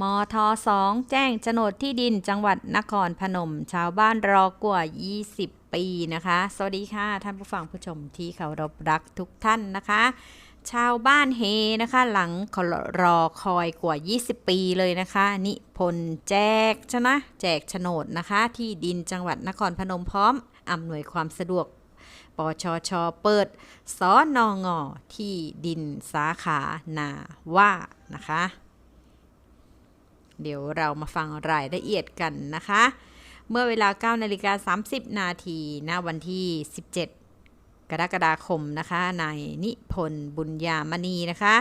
มทสองแจ้งโฉนดที่ดินจังหวัดนครพนม ชาวบ้านรอกว่า 20 ปีนะคะ สวัสดีค่ะ ท่านผู้ฟังผู้ชมที่เคารพรักทุกท่านนะคะ ชาวบ้านเฮนะคะ หลังรอคอยกว่า 20 ปีเลยนะคะ นิพนธ์แจกชนะ แจกโฉนดนะคะ ที่ดินจังหวัดนครพนมพร้อมอำนวยความสะดวกปชช เปิดสอนองอที่ดินสาขานาว่านะคะ เดี๋ยวเรามาฟังรายละเอียดกันนะคะ เมื่อเวลา9นาฬิกา30 นาทีณวันที่ 17กรกฎาคมนะคะนายนิพนธ์บุญญามณีนะคะ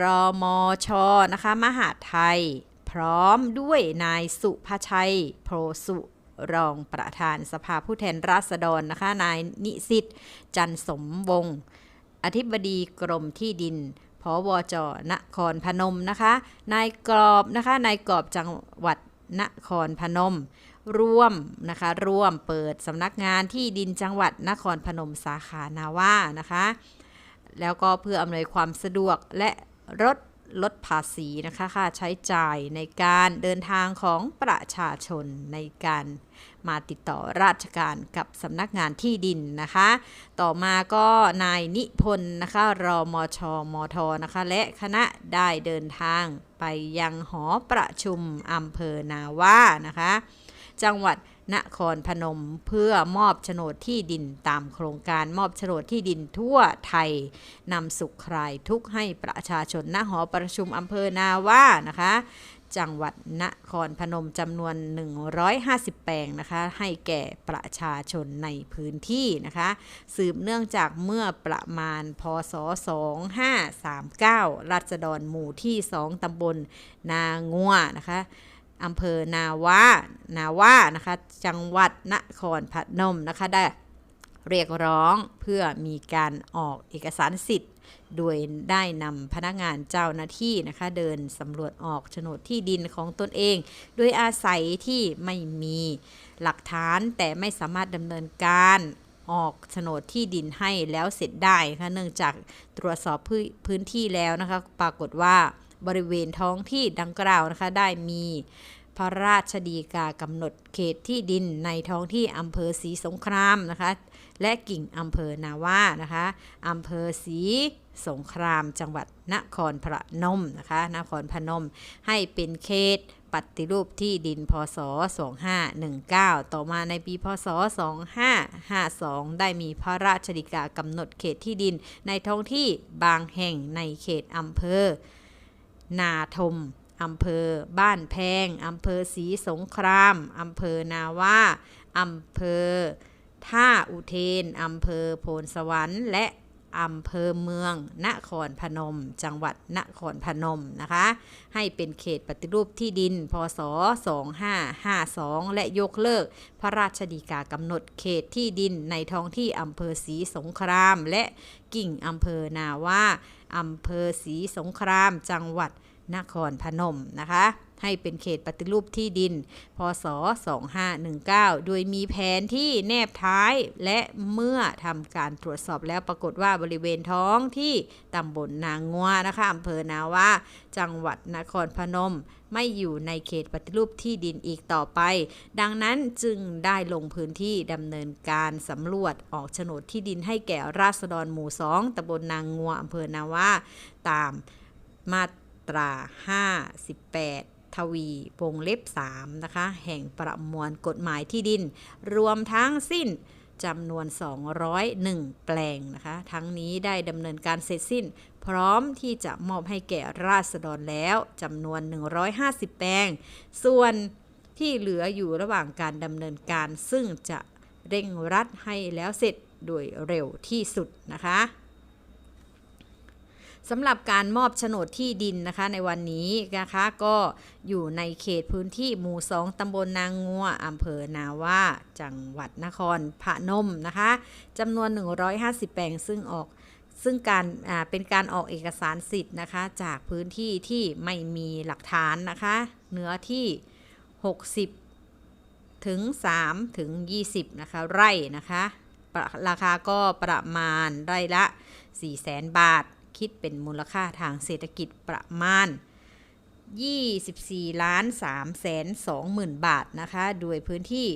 รอมชนะคะมหาไทย พร้อมด้วยนายสุภชัย โพสุรองประธานสภาผู้แทนราษฎรนะคะนายนิสิตจันสมวงศ์อธิบดีกรมที่ดิน พบจนครพนมนะคะ นายกรอบนะคะนายกรอบจังหวัดนครพนม ร่วมนะคะ ร่วมเปิดสำนักงานที่ดินจังหวัดนครพนมสาขานาว่านะคะ แล้วก็เพื่ออำนวยความสะดวกและลด ลดภาษีนะคะค่าใช้จ่ายในการเดินทางของประชาชนในการมาติดต่อราชการกับสำนักงานที่ดินนะคะ ต่อมาก็นายนิพนธ์นะคะรอมชมทนะคะ และคณะได้เดินทางไปยังหอประชุมอำเภอนาว่านะคะ จังหวัด นครพนมเพื่อมอบโฉนดที่ดินตามโครงการมอบโฉนดที่ดินทั่วไทยนำสุขคลายทุกให้ประชาชนณหอประชุมอำเภอนาว่านะคะ จังหวัดนครพนมจำนวน 150 แปลงนะคะ ให้แก่ประชาชนในพื้นที่นะคะ สืบเนื่องจากเมื่อประมาณพศ 2539 รัศดรหมู่ที่ 2ตำบลนางัวนะคะ อำเภอนาว่านาว่านะคะจังหวัดนครพนมนะคะได้เรียกร้องเพื่อมีการออกเอกสารสิทธิ์ โดยได้นำพนักงานเจ้าหน้าที่นะคะเดินสำรวจออกโฉนดที่ดินของตนเอง โดยอาศัยที่ไม่มีหลักฐานแต่ไม่สามารถดำเนินการออกโฉนดที่ดินให้แล้วเสร็จได้นะคะเนื่องจากตรวจสอบพพื้นที่แล้วนะคะ ปรากฏว่า บริเวณท้องที่ดังกล่าวนะคะ ได้มีพระราชดีกากำหนดเขตที่ดินในท้องที่อำเภอศรีสงครามนะคะ และกิ่งอำเภอนาว่านะคะอำเภอศรีสงครามจังหวัดนครพนมนะคะ นครพนมให้เป็นเขตปฏิรูปที่ดินพศ 2519 ต่อมาในปีพศ 2552 ได้มีพระราชดิกากำหนดเขตที่ดินในท้องที่บางแห่งในเขตอำเภอ นาทมอำเภอบ้านแพงอำเภอศรีสงครามอำเภอนาว่าอำเภอท่าอุเทนอำเภอโพนสวรรค์ และ อำเภอเมือง นครพนม จังหวัดนครพนมนะคะ ให้เป็นเขตปฏิรูปที่ดิน พศ 2552 และยกเลิก พระราชดีกากำหนดเขตที่ดินในท้องที่อำเภอศรีสงคราม และกิ่งอำเภอนาว่าอำเภอศรีสงคราม จังหวัดนครพนมนะคะ ให้เป็นเขตปฏิรูปที่ดิน พศ 2519 โดยมีแผนที่แนบท้ายและเมื่อทำการตรวจสอบแล้วปรากฏว่าบริเวณท้องที่ตำบลนางงัวนะคะอำเภอนาว่า จังหวัดนครพนมไม่อยู่ในเขตปฏิรูปที่ดินอีกต่อไป ดังนั้นจึงได้ลงพื้นที่ดำเนินการสำรวจออกโฉนดที่ดินให้แก่ราษฎรหมู่2ตำบลนางงัวอำเภอนาว่า ตามมาตรา 58 ทวีวงเล็บ3นะคะแห่งประมวลกฎหมายที่ดิน รวมทั้งสิ้นจำนวน 201 แปลงนะคะ ทั้งนี้ได้ดำเนินการเสร็จสิ้น พร้อมที่จะมอบให้แก่ราษฎรแล้วจำนวน 150 แปลง ส่วนที่เหลืออยู่ระหว่างการดำเนินการ ซึ่งจะเร่งรัดให้แล้วเสร็จโดยเร็วที่สุดนะคะ สำหรับการมอบโฉนดที่ดินนะคะในวันนี้นะคะก็อยู่ในเขตพื้นที่หมู่ 2 ตำบลนางงัวอำเภอนาว่า จังหวัดนครพนมนะคะจำนวน 150 แปลงซึ่งออกซึ่งการเป็นการออกเอกสารสิทธิ์นะคะ จากพื้นที่ที่ไม่มีหลักฐานนะคะเนื้อที่ 60 ถึง 3 ถึง 20 นะคะ ไร่นะคะระราคาก็ประมาณไร่ละ 4 0 0 0 0 0 บาท คิดเป็นมูลค่าทางเศรษฐกิจประมาณ 24ล้าน3แสน2หมื่นบาทนะคะ โดยพื้นที่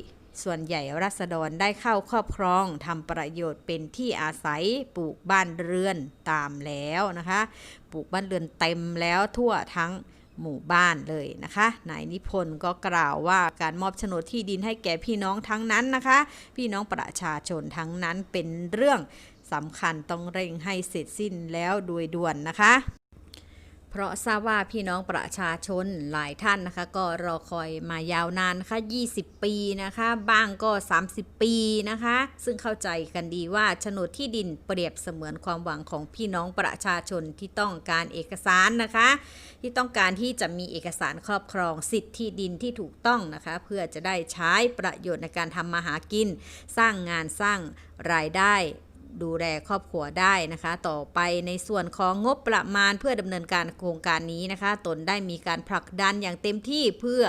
ส่วนใหญ่รัษฎรได้เข้าครอบครองทำประโยชน์เป็นที่อาศัยปลูกบ้านเรือนตามแล้วนะคะ ปลูกบ้านเรือนเต็มแล้วทั่วทั้งหมู่บ้านเลยนะคะนายนิพนธ์ก็กล่าวว่าการมอบโฉนดที่ดินให้แก่พี่น้องทั้งนั้นนะคะ พี่น้องประชาชนทั้งนั้นเป็นเรื่อง สำคัญต้องเร่งให้เสร็จสิ้นแล้วโดยด่วนนะคะ เพราะทราบว่าพี่น้องประชาชนหลายท่านนะคะ ก็รอคอยมายาวนานนะคะ20 ปีนะคะ บ้างก็ 30 ปีนะคะ ซึ่งเข้าใจกันดีว่าโฉนดที่ดินเปรียบเสมือนความหวังของพี่น้องประชาชนที่ต้องการเอกสารนะคะ ที่ต้องการที่จะมีเอกสารครอบครองสิทธิที่ดินที่ถูกต้องนะคะ เพื่อจะได้ใช้ประโยชน์ในการทำมาหากิน สร้างงานสร้างรายได้ ดูแลครอบครัวได้นะคะ ต่อไปในส่วนของงบประมาณเพื่อดำเนินการโครงการนี้นะคะ ตนได้มีการผลักดันอย่างเต็มที่เพื่อ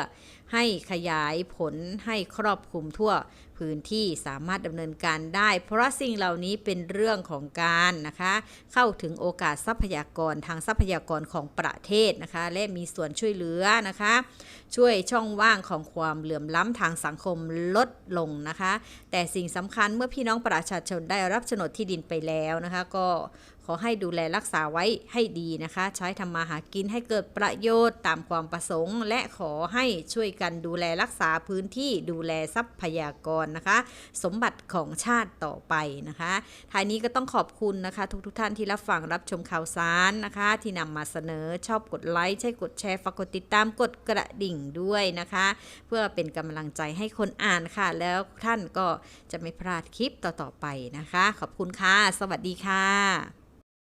ให้ขยายผลให้ครอบคลุมทั่วพื้นที่สามารถดำเนินการได้ เพราะสิ่งเหล่านี้เป็นเรื่องของการนะคะ เข้าถึงโอกาสทรัพยากรทางทรัพยากรของประเทศนะคะ และมีส่วนช่วยเหลือนะคะ ช่วยช่องว่างของความเหลื่อมล้ำทางสังคมลดลงนะคะ แต่สิ่งสำคัญเมื่อพี่น้องประชาชนได้รับโฉนดที่ดินไปแล้วนะคะ ก็ ขอให้ดูแลรักษาไว้ให้ดีนะคะ ใช้ทำมาหากินให้เกิดประโยชน์ตามความประสงค์ และขอให้ช่วยกันดูแลรักษาพื้นที่ดูแลทรัพยากรนะคะ สมบัติของชาติต่อไปนะคะท้ายนี้ก็ต้องขอบคุณนะคะ ทุกทท่านที่รับฟังรับชมข่าวสารนะคะ ที่นำมาเสนอชอบกดไลค์ใช่กดแชร์ฝากกดติดตามกดกระดิ่งด้วยนะคะ เพื่อเป็นกำลังใจให้คนอ่านค่ะ แล้วท่านก็จะไม่พลาดคลิปต่อๆไปนะคะ ขอบคุณค่ะ สวัสดีค่ะ